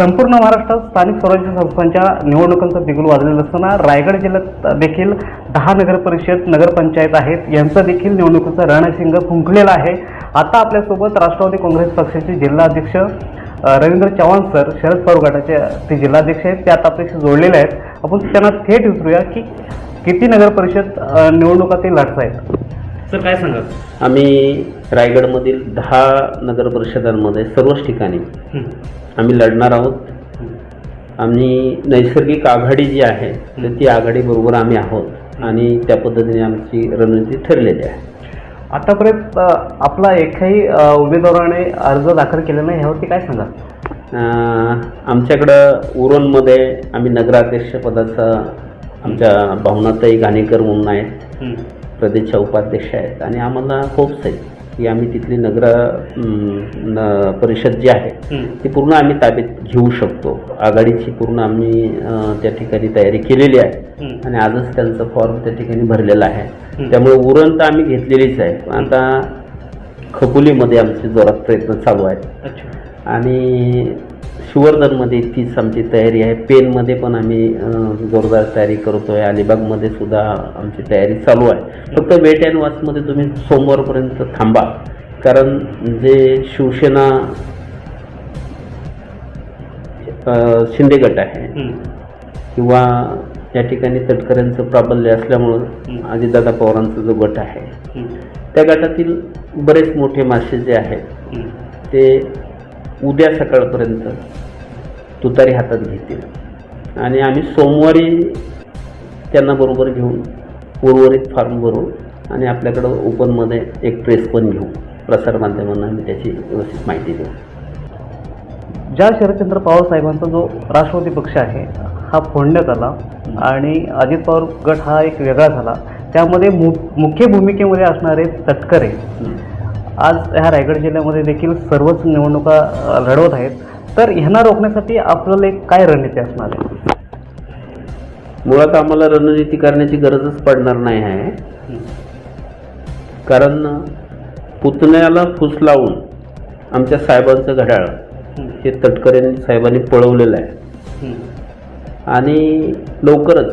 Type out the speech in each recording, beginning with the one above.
संपूर्ण महाराष्ट्रात स्थानिक स्वराज्य संस्थांच्या निवडणुकांचा बिगुल वाजलेला असताना रायगड जिल्ह्यात देखील दहा नगरपरिषद नगरपंचायत आहेत. यांचं देखील निवडणुकीचा रणशिंग फुंकलेला आहे. आता आपल्यासोबत राष्ट्रवादी काँग्रेस पक्षाचे जिल्हाध्यक्ष रवींद्र चव्हाण सर शरद पवार गटाचे ते जिल्हाध्यक्ष आहेत. ते आता आपल्याशी जोडलेले आहेत. आपण त्यांना थेट विचारूया की किती नगरपरिषद निवडणुका ते लढत आहेत सर काय सांगाल? आम्ही रायगडमधील दहा नगर परिषदांमध्ये सर्वच ठिकाणी आम्ही लढणार आहोत. आणि नैसर्गिक आघाडी जी आहे तर ती आघाडीबरोबर आम्ही आहोत आणि त्या पद्धतीने आमची रणनीती ठरलेली आहे. आतापर्यंत अ, आपला एकही अ, उमेदवाराने अर्ज दाखल केला नाही ह्यावरती काय सांगाल? अं, आमच्याकडं उरणमध्ये आम्ही नगराध्यक्षपदाचा आमच्या भावनाताई घाणेकर म्हणून आहेत. प्रदेशच्या उपाध्यक्ष आहेत. आणि आम्हाला होप्स आहेत की आम्ही तिथली नगर न परिषद जी आहे ती पूर्ण आम्ही ताब्यात घेऊ शकतो. आघाडीची पूर्ण आम्ही त्या ठिकाणी तयारी केलेली आहे. आणि आजच त्यांचा फॉर्म त्या ठिकाणी भरलेला आहे. त्यामुळे उरण तर आम्ही घेतलेलीच आहे. आता खपुलीमध्ये आमचे जोरात प्रयत्न चालू आहेत. आणि शिवर्धनमध्ये तीच आमची तयारी आहे. पेनमध्ये पण आम्ही जोरदार तयारी करतो आहे अलिबागमध्ये सुद्धा आमची तयारी चालू आहे. फक्त वेट अँड वॉचमध्ये तुम्ही सोमवारपर्यंत थांबा. कारण जे शिवसेना शिंदे गट आहे किंवा या ठिकाणी तटकऱ्यांचं प्राबल्य असल्यामुळं अजितदादा पवारांचा जो गट आहे त्या गटातील बरेच मोठे मासे जे आहेत ते उद्या सकाळपर्यंत तुतारी हातात घेतील. आणि आम्ही सोमवारी त्यांना बरोबर घेऊन उर्वरित फॉर्म भरू आणि आपल्याकडं ओपनमध्ये एक प्रेस पण घेऊ. प्रसारमाध्यमांना आम्ही त्याची व्यवस्थित माहिती देऊ. ज्या शरदचंद्र पवार साहेबांचा जो राष्ट्रवादी पक्ष आहे हा फोडण्यात आला आणि अजित पवार गट हा एक वेगळा झाला. त्यामध्ये मु मुख्य भूमिकेमध्ये असणारे तटकरे आज ह्या रायगड जिल्ह्यामध्ये देखील सर्वच निवडणुका लढवत आहेत. तर ह्यांना रोखण्यासाठी आपल्याला एक काय रणनीती असणार आहे? मुळात आम्हाला रणनीती करण्याची गरजच पडणार नाही आहे. कारण पुतण्याला फुस लावून आमच्या साहेबांचं घड्याळ हे तटकरे साहेबांनी पळवलेलं आहे. आणि लवकरच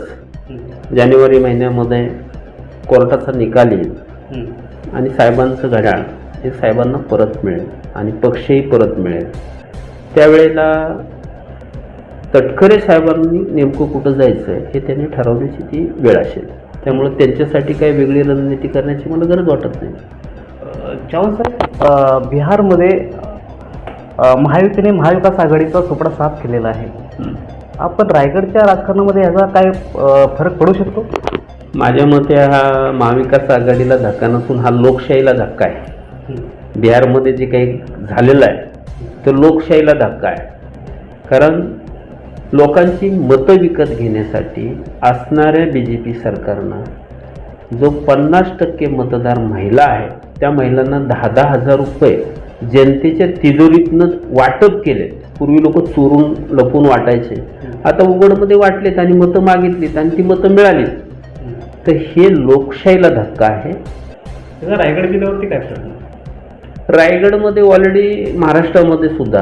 जानेवारी महिन्यामध्ये कोर्टाचा निकाल येईल. आणि साहेबांचं घड्याळ हे साहेबांना परत मिळेल आणि पक्षही परत मिळेल. त्यावेळेला तटकरे साहेबांनी नेमकं कुठं जायचं आहे हे त्यांनी ठरवण्याची ती वेळ असेल. त्यामुळे त्यांच्यासाठी काही वेगळी रणनीती करण्याची मला गरज वाटत नाही. साहेब बिहारमध्ये महायुतीने महाविकास आघाडीचा सुपडा साफ केलेला आहे. आपण रायगडच्या राजकारणामध्ये ह्याचा काय फरक पडू शकतो? माझ्या मते हा महाविकास आघाडीला धक्का नसून हा लोकशाहीला धक्का आहे. बिहारमध्ये जे काही झालेलं आहे तर लोकशाहीला धक्का आहे. कारण लोकांची मतं विकत घेण्यासाठी असणाऱ्या बी जे पी सरकारनं जो पन्नास टक्के मतदार महिला आहे त्या महिलांना दहा दहा हजार रुपये जनतेच्या तिजोरीतनं वाटप केले पूर्वी लोक चोरून लपून वाटायचे. आता उघडमध्ये वाटलेत आणि मतं मागितलीत आणि ती मतं मिळालीत. तर हे लोकशाहीला धक्का आहे. रायगड जिल्ह्यावरती काय रायगडमध्ये ऑलरेडी महाराष्ट्रामध्ये सुद्धा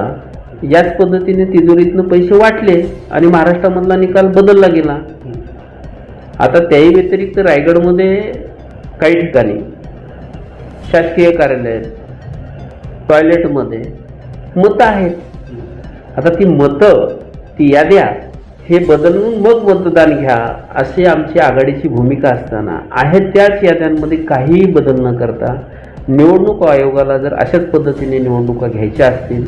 याच पद्धतीने तिजोरीतनं पैसे वाटले आणि महाराष्ट्रामधला निकाल बदलला गेला. आता त्याही व्यतिरिक्त रायगडमध्ये काही ठिकाणी शासकीय कार्यालय टॉयलेटमध्ये मतं आहेत. आता ती मतं ती याद्या हे बदलून मग मतदान घ्या अशी आमची आघाडीची भूमिका असताना आहेत त्याच याद्यांमध्ये काहीही बदल न करता निवडणूक आयोगाला जर अशाच पद्धतीने निवडणुका घ्यायच्या असतील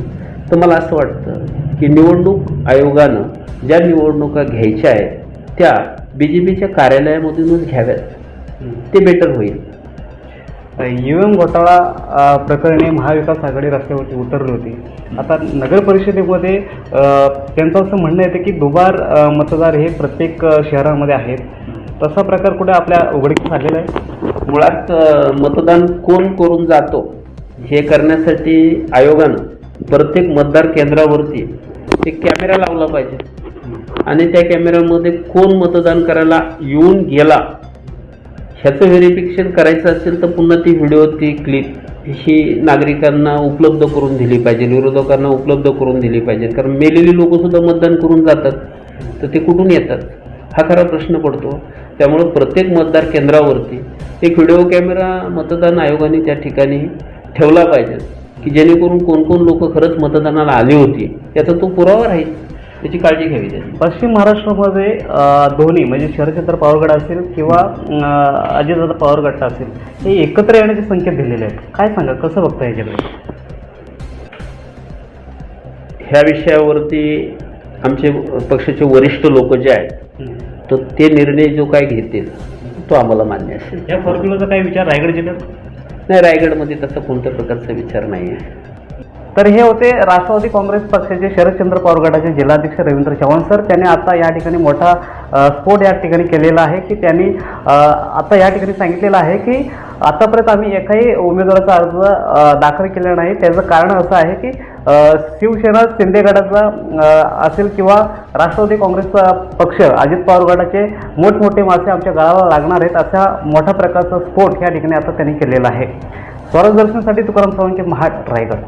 तर मला असं वाटतं की निवडणूक आयोगानं ज्या निवडणुका घ्यायच्या आहेत त्या बी जे पीच्या कार्यालयामधूनच घ्याव्यात. ते बेटर होईल. यू एम घोटाळा प्रकरणी महाविकास आघाडी रस्त्यावरती उतरली होती. आता नगर परिषदेमध्ये त्यांचं असं म्हणणं येतं की दुबार मतदार हे प्रत्येक शहरामध्ये आहेत. तसा प्रकार कुठे आपल्या उघडकीस आलेला आहे? मुळात मतदान कोण करून जातो हे करण्यासाठी आयोगानं प्रत्येक मतदार केंद्रावरती एक कॅमेरा लावला पाहिजे. आणि त्या कॅमेऱ्यामध्ये कोण मतदान करायला येऊन गेला ह्याचं व्हेरिफिकेशन करायचं असेल तर पुन्हा ती व्हिडिओ ती क्लिप ही नागरिकांना उपलब्ध करून दिली पाहिजे विरोधकांना उपलब्ध करून दिली पाहिजे. कारण मेलेली लोकंसुद्धा मतदान करून जातात तर ते कुठून येतात? हा खरा प्रश्न पडतो. त्यामुळं प्रत्येक मतदार केंद्रावरती एक व्हिडिओ कॅमेरा मतदान आयोगाने त्या ठिकाणी ठेवला पाहिजे की जेणेकरून कोण कोण लोक खरंच मतदानाला आली होती याचा तो पुरावा राहील त्याची काळजी घ्यावी त्यांनी. पश्चिम महाराष्ट्रामध्ये दोन्ही म्हणजे शरदचंद्र पवारगड असेल किंवा अजितदादा पवारगट असेल हे एकत्र येण्याचे संकेत दिलेले आहेत. काय सांगा कसं बघता याच्याकडे? ह्या विषयावरती आमचे पक्षाचे वरिष्ठ लोक जे आहेत तर ते निर्णय जो काय घेतील तो आम्हाला मान्य असेल. या फॉर्म्युलाचा काय विचार रायगड जिल्ह्यात? नाही रायगडमध्ये तसा कोणत्या प्रकारचा विचार नाही आहे. तर हे होते राष्ट्रवादी काँग्रेस पक्षाचे शरदचंद्र पवार गटाचे जिल्हाध्यक्ष रवींद्र चव्हाण सर. त्यांनी आता या ठिकाणी मोठा स्फोट या ठिकाणी केलेला आहे की त्यांनी आता या ठिकाणी सांगितलेलं आहे की आतापर्यंत आम्ही एकाही उमेदवाराचा अर्ज दाखल केलेला नाही. त्याचं कारण असं आहे की शिवसेना शिंदे गटाचा असेल किंवा राष्ट्रवादी काँग्रेसचा पक्ष अजित पवार गटाचे मोठमोठे मासे आमच्या गावाला लागणार आहेत अशा मोठ्या प्रकारचा स्फोट या ठिकाणी आता त्यांनी केलेला आहे. स्वराज दर्शनसाठी तुकाराम सावंत महाट रायगड.